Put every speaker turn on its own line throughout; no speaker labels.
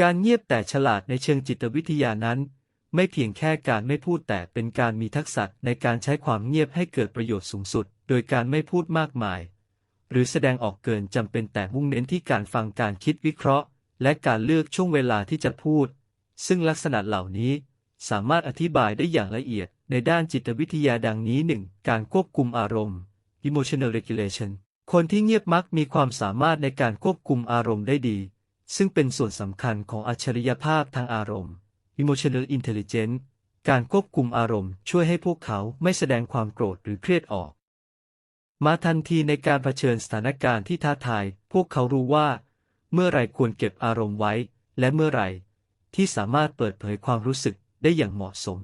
การเงียบแต่ฉลาดในเชิงจิตวิทยานั้น ไม่เพียงแค่การไม่พูดแต่เป็นการมีทักษะในการใช้ความเงียบให้เกิดประโยชน์สูงสุด โดยการไม่พูดมากมาย หรือแสดงออกเกินจำเป็นแต่มุ่งเน้นที่การฟังการคิดวิเคราะห์ และการเลือกช่วงเวลาที่จะพูด ซึ่งลักษณะเหล่านี้สามารถอธิบายได้อย่างละเอียดในด้านจิตวิทยาดังนี้ 1. การควบคุมอารมณ์ emotional regulation คนที่เงียบมักมีความสามารถในการควบคุมอารมณ์ได้ดี ซึ่งเป็นส่วนสำคัญของอัจฉริยภาพทางอารมณ์ emotional intelligence การควบคุมอารมณ์ช่วยให้พวกเขาไม่แสดงความโกรธหรือเครียดออก มาทันทีในการเผชิญสถานการณ์ที่ท้าทาย พวกเขารู้ว่า เมื่อไรควรเก็บอารมณ์ไว้ และเมื่อไรที่สามารถเปิดเผยความรู้สึกได้อย่างเหมาะสม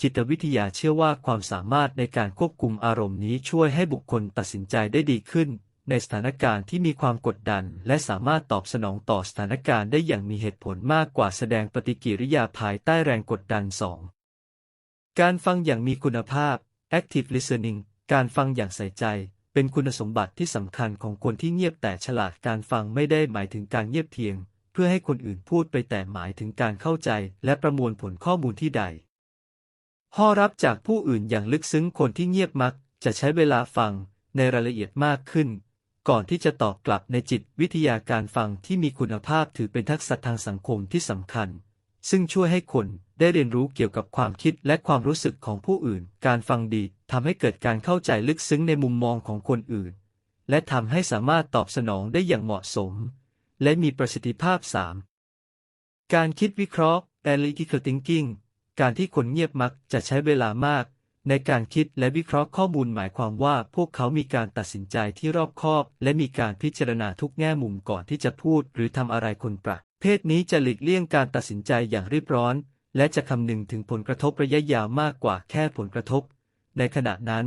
จิตวิทยาเชื่อว่าความสามารถในการควบคุมอารมณ์นี้ช่วยให้บุคคลตัดสินใจได้ดีขึ้น ในสถานการณ์ที่มีความกดดัน และสามารถตอบสนองต่อสถานการณ์ได้อย่างมีเหตุผลมากกว่าแสดงปฏิกิริยาภายใต้แรงกดดัน 2. การฟังอย่างมีคุณภาพ active listening การฟังอย่างใส่ใจ เป็นคุณสมบัติที่สำคัญของคนที่เงียบแต่ฉลาดการฟังไม่ได้หมายถึงการเงียบเพียง เพื่อให้คนอื่นพูดไปแต่หมายถึงการเข้าใจ และประมวลผลข้อมูลที่ใดข้อรับจากผู้อื่นอย่างลึกซึ้งคนที่เงียบมัก จะใช้เวลาฟังในรายละเอียดมากขึ้น ก่อนที่จะตอบกลับในจิตวิทยาการฟังที่มีคุณภาพถือเป็นทักษะทางสังคมที่สำคัญ ซึ่งช่วยให้คนได้เรียนรู้เกี่ยวกับความคิดและความรู้สึกของผู้อื่น การฟังดีทำให้เกิดการเข้าใจลึกซึ้งในมุมมองของคนอื่น และทำให้สามารถตอบสนองได้อย่างเหมาะสม และมีประสิทธิภาพ 3. การคิดวิเคราะห์ analytical thinking การที่คนเงียบมักจะใช้เวลามาก ในการคิดและวิเคราะห์ข้อมูลหมายความว่าพวกเขามีการตัดสินใจที่รอบคอบ และมีการพิจารณาทุกแง่มุมก่อนที่จะพูด หรือทำอะไรคนประเภทนี้จะหลีกเลี่ยงการตัดสินใจอย่างรีบร้อน และจะคำนึงถึงผลกระทบระยะยาวมากกว่าแค่ผลกระทบ ในขณะนั้น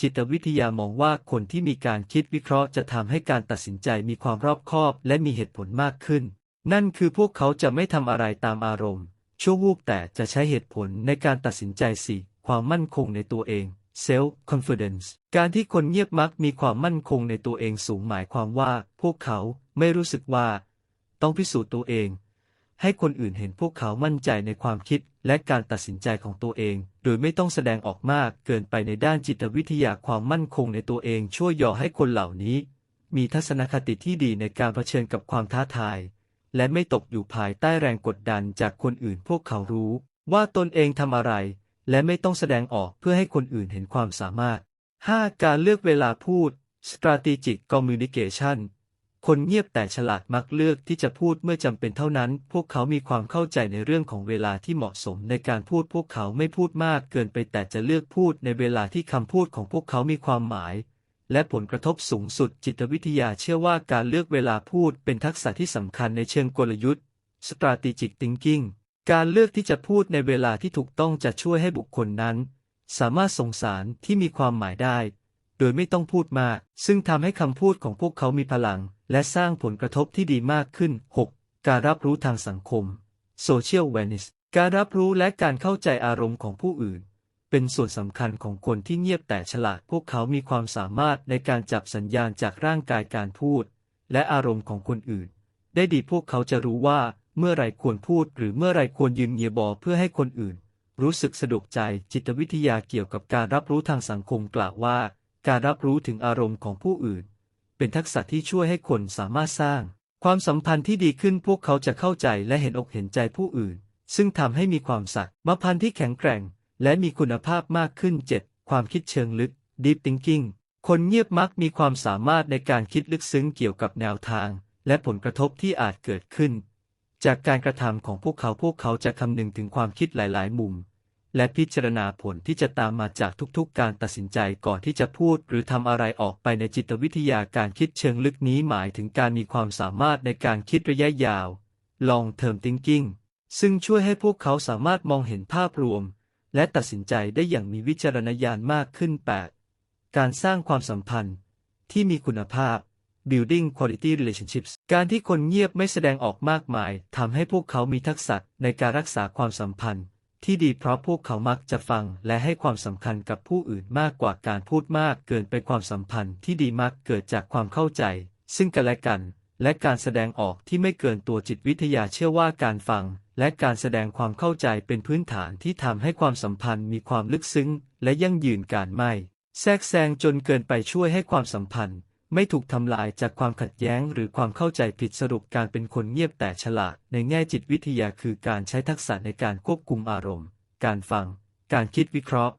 จิตวิทยามองว่าคนที่มีการคิดวิเคราะห์จะทำให้การตัดสินใจมีความรอบคอบ และมีเหตุผลมากขึ้น นั่นคือพวกเขาจะไม่ทำอะไรตามอารมณ์ ชั่ววูบแต่จะใช้เหตุผลในการตัดสินใจสิ ความมั่นคงในตัวเอง self confidence การที่คนเงียบมักมีความมั่นคงในตัวเองสูงหมายความว่า พวกเขาไม่รู้สึกว่า ต้องพิสูจน์ตัวเอง ให้คนอื่นเห็นพวกเขามั่นใจในความคิดและการตัดสินใจของตัวเอง โดยไม่ต้องแสดงออกมากเกินไปในด้านจิตวิทยาความมั่นคงในตัวเอง ช่วยย่อให้คนเหล่านี้ มีทัศนคติที่ดีในการเผชิญกับความท้าทาย และไม่ตกอยู่ภายใต้แรงกดดันจากคนอื่นพวกเขารู้ ว่าตนเองทำอะไร และไม่ต้องแสดงออกเพื่อให้คนอื่นเห็นความสามารถ 5. การเลือกเวลาพูด strategic communication คนเงียบแต่ฉลาดมักเลือกที่จะพูดเมื่อจำเป็นเท่านั้น พวกเขามีความเข้าใจในเรื่องของเวลาที่เหมาะสมในการพูด พวกเขาไม่พูดมากเกินไปแต่จะเลือกพูดในเวลาที่คำพูดของพวกเขามีความหมาย และผลกระทบสูงสุดจิตวิทยาเชื่อว่าการเลือกเวลาพูดเป็นทักษะที่สำคัญในเชิงกลยุทธ์ strategic thinking การเลือกที่จะพูดในเวลาที่ถูกต้องจะช่วยให้บุคคลนั้น สามารถส่งสารที่มีความหมายได้ โดยไม่ต้องพูดมาก ซึ่งทำให้คำพูดของพวกเขามีพลัง และสร้างผลกระทบที่ดีมากขึ้น 6. การรับรู้ทางสังคม social awareness การรับรู้และการเข้าใจอารมณ์ของผู้อื่น เป็นส่วนสำคัญของคนที่เงียบแต่ฉลาด พวกเขามีความสามารถในการจับสัญญาณจากร่างกายการพูด และอารมณ์ของคนอื่น ได้ดีพวกเขาจะรู้ว่า เมื่อไรควรพูดหรือเมื่อไรควรยืนเงียบอเพื่อให้คนอื่น รู้สึกสะดวกใจจิตวิทยาเกี่ยวกับการรับรู้ทางสังคมกล่าวว่า การรับรู้ถึงอารมณ์ของผู้อื่น เป็นทักษะที่ช่วยให้คนสามารถสร้าง ความสัมพันธ์ที่ดีขึ้นพวกเขาจะเข้าใจและเห็นอกเห็นใจผู้อื่น ซึ่งทำให้มีความสักมาพันธ์ที่แข็งแกร่ง และมีคุณภาพมากขึ้น 7. ความคิดเชิงลึก Deep Thinking คนเงียบมักมีความสามารถในการคิดลึกซึ้งเกี่ยวกับแนวทาง และผลกระทบที่อาจเกิดขึ้น จากการกระทำของพวกเขาพวกเขาจะคำนึงถึงความคิดหลาย ๆ มุม และพิจารณาผลที่จะตามมาจากทุกๆ การตัดสินใจก่อนที่จะพูดหรือทำอะไรออกไปในจิตวิทยาการคิดเชิงลึกนี้หมายถึงการมีความสามารถในการคิดระยะยาว Long Term Thinking ซึ่งช่วยให้พวกเขาสามารถมองเห็นภาพรวม และตัดสินใจได้อย่างมีวิจารณญาณมากขึ้น 8. การสร้างความสัมพันธ์ที่มีคุณภาพ building quality relationships การที่คนเงียบไม่แสดงออกมากมายทำให้พวกเขามีทักษะในการรักษาความสัมพันธ์ ที่ดีเพราะพวกเขามักจะฟังและให้ความสำคัญกับผู้อื่นมากกว่าการพูดมากเกินไปความสัมพันธ์ที่ดีมักเกิดจากความเข้าใจ ซึ่งกันและกัน และการแสดงออกที่ไม่เกินตัวจิตวิทยาเชื่อว่าการฟัง และการแสดงความเข้าใจเป็นพื้นฐานที่ทำให้ความสัมพันธ์มีความลึกซึ้ง และยั่งยืนการไม่ แทรกแซงจนเกินไปช่วยให้ความสัมพันธ์ ไม่ถูกทำลายจากความขัดแย้งหรือความเข้าใจผิดสรุปการเป็นคนเงียบแต่ฉลาด ในแง่จิตวิทยาคือการใช้ทักษะในการควบคุมอารมณ์ การฟัง การคิดวิเคราะห์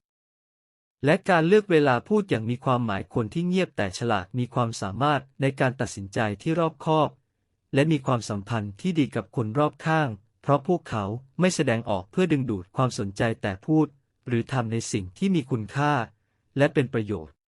และการเลือกเวลาพูดอย่างมีความหมายคนที่เงียบแต่ฉลาดมีความสามารถในการตัดสินใจที่รอบคอบ และมีความสัมพันธ์ที่ดีกับคนรอบข้าง เพราะพวกเขาไม่แสดงออกเพื่อดึงดูดความสนใจแต่พูด หรือทำในสิ่งที่มีคุณค่า และเป็นประโยชน์